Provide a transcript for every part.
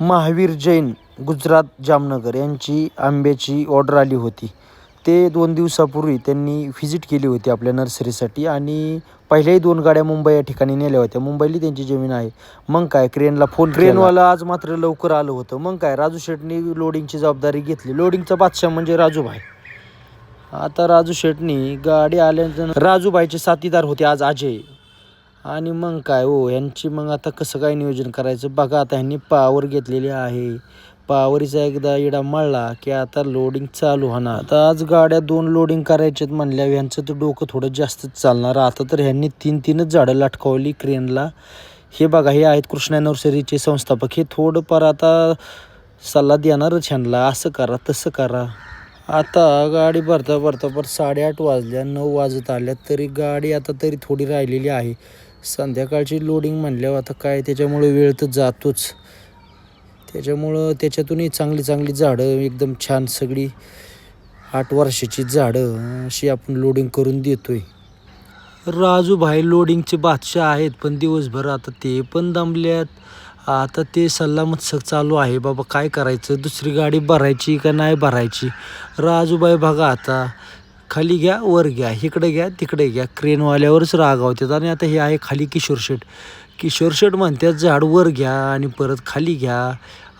महावीर जैन गुजरात जामनगर यांची आंब्याची ऑर्डर आली होती. ते दोन दिवसापूर्वी त्यांनी व्हिजिट केली होती आपल्या नर्सरीसाठी आणि पहिल्याही दोन गाड्या मुंबई या ठिकाणी नेल्या होत्या. मुंबईली त्यांची जमीन आहे. मग काय क्रेनला फोन क्रेनवाला आज मात्र लवकर आलं होतं. मग काय राजू शेटनी लोडिंगची जबाबदारी घेतली. लोडिंगचा बादशाह म्हणजे राजूभाई आता राजू शेटनी गाडी आल्यानंतर राजूबाईचे साथीदार होते आज अजय. आणि मग काय हो यांची मग आता कसं काय नियोजन करायचं? बघा आता ह्यांनी पावर घेतलेली आहे. पावरीचा एकदा इडा मळला की आता लोडिंग चालू होणार. आता आज गाड्या दोन लोडिंग करायच्यात म्हणल्यावर ह्यांचं तर डोकं थोडं जास्तच चालणार. आता तर ह्यांनी तीन तीनच झाडं लटकावली क्रेनला हे बघा हे आहेत कृष्णा नर्सरीचे संस्थापक. हे थोडंफार आता सल्ला देणारच ह्यांना. असं करा तसं करा. आता गाडी भरता भरता पर साडेआठ वाजल्या नऊ वाजत आल्या. तरी गाडी आता तरी थोडी राहिलेली आहे. संध्याकाळची लोडिंग म्हणल्यावर आता काय त्याच्यामुळे वेळ तर जातोच. त्याच्यामुळं त्याच्यातूनही चांगली चांगली झाडं एकदम छान सगळी आठ वर्षाची झाडं अशी आपण लोडिंग करून देतोय. राजूभाई लोडिंगचे बादशाह आहेत पण दिवसभर आता ते पण दमल्यात. आता ते सल्लामत्सक चालू आहे बाबा काय करायचं? दुसरी गाडी भरायची का नाही भरायची? राजूबाई बघा आता खाली घ्या वर घ्या इकडे घ्या तिकडे घ्या. क्रेनवाल्यावरच रागावतात आणि आता हे आहे खाली किशोर शेट किशोर शेट म्हणतात झाड वर घ्या आणि परत खाली घ्या.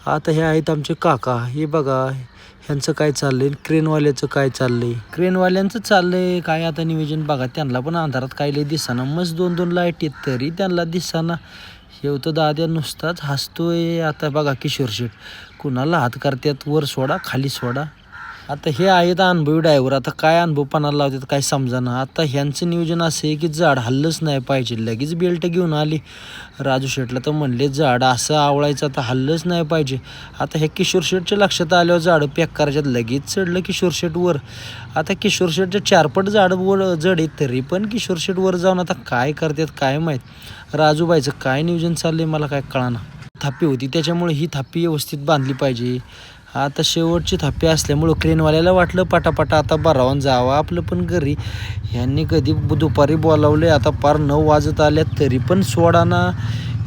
आता हे आहेत आमचे काका. हे बघा ह्यांचं काय चाललंय क्रेनवाल्याचं काय चाललंय? क्रेनवाल्यांचं चाललंय काय आता नियोजन बघा त्यांना पण अंधारात काय लय दिसाना. मस्त दोन दोन लाइट येत तरी त्यांना दिसाना. हे होतं दाद्या नुसताच हसतोय. आता बघा किशोर शेट कुणाला हात करतात? वर सोडा खाली सोडा. आता हे आहेत अनुभवी ड्रायव्हर आता काय अनुभवपणाला लावतात काय समजाना. आता ह्यांचं नियोजन असं आहे की झाड हल्लंच नाही पाहिजे. लगेच बेल्ट घेऊन आली. राजू शेटला तर म्हणले झाड असं आवळायचं आता हल्लंच नाही पाहिजे. आता हे किशोर शेटच्या लक्षात आल्यावर झाडं पॅक करायच्यात लगेच चढलं किशोर शेटवर आता किशोर शेटच्या चारपट झाड वर जड आहेत तरी पण किशोर शेटवर जाऊन आता काय करतात काय माहीत? राजूबाईचं काय नियोजन चाललं आहे मला काय कळाना. थापी होती त्याच्यामुळे ही थापी व्यवस्थित बांधली पाहिजे. आता शेवटची थापी असल्यामुळं क्रेनवाल्याला वाटलं पटापटा आता बरावून जावं आपलं पण घरी. ह्यांनी कधी दुपारी बोलावले आता पार नऊ वाजत आल्या तरी पण सोडाना.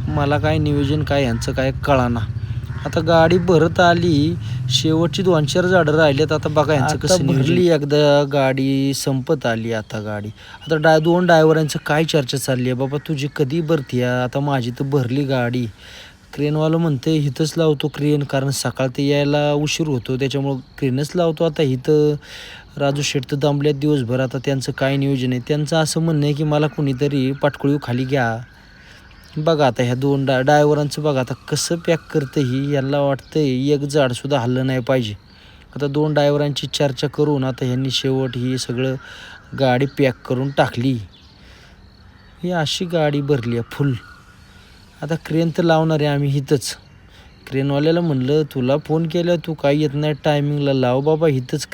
मला काय नियोजन काय ह्यांचं काय कळाना. आता गाडी भरत आली शेवटची दोन चार झाडं राहिलेत आता बघा यांचं कसं भरली एकदा गाडी संपत आली आता गाडी. आता डाय दोन ड्रायव्हरांचं काय चर्चा चालली आहे? बाबा तुझी कधी भरती आहे? आता माझी तर भरली गाडी. क्रेनवालं म्हणते इथंच लावतो क्रेन कारण सकाळ ते यायला उशीर होतो त्याच्यामुळं क्रेनच लावतो. आता इथं राजू शेट तर दमल्यात दिवसभर आता त्यांचं काय नियोजन आहे? त्यांचं असं म्हणणं आहे की मला कुणीतरी पाटकुळी खाली घ्या. बघा आता ह्या दोन डा डायव्हरांचं बघा आता कसं पॅक करतं ही यांना वाटतं एक झाडसुद्धा हल्लं नाही पाहिजे. आता दोन डायव्हरांची चर्चा करून आता ह्यांनी शेवट ही सगळं गाडी पॅक करून टाकली. ही अशी गाडी भरली आहे फुल. आता क्रेन तर लावणार आहे आम्ही इथंच क्रेनवाल्याला म्हणलं तुला फोन केला तू काय येत नाही टायमिंगला लाव बाबा इथंच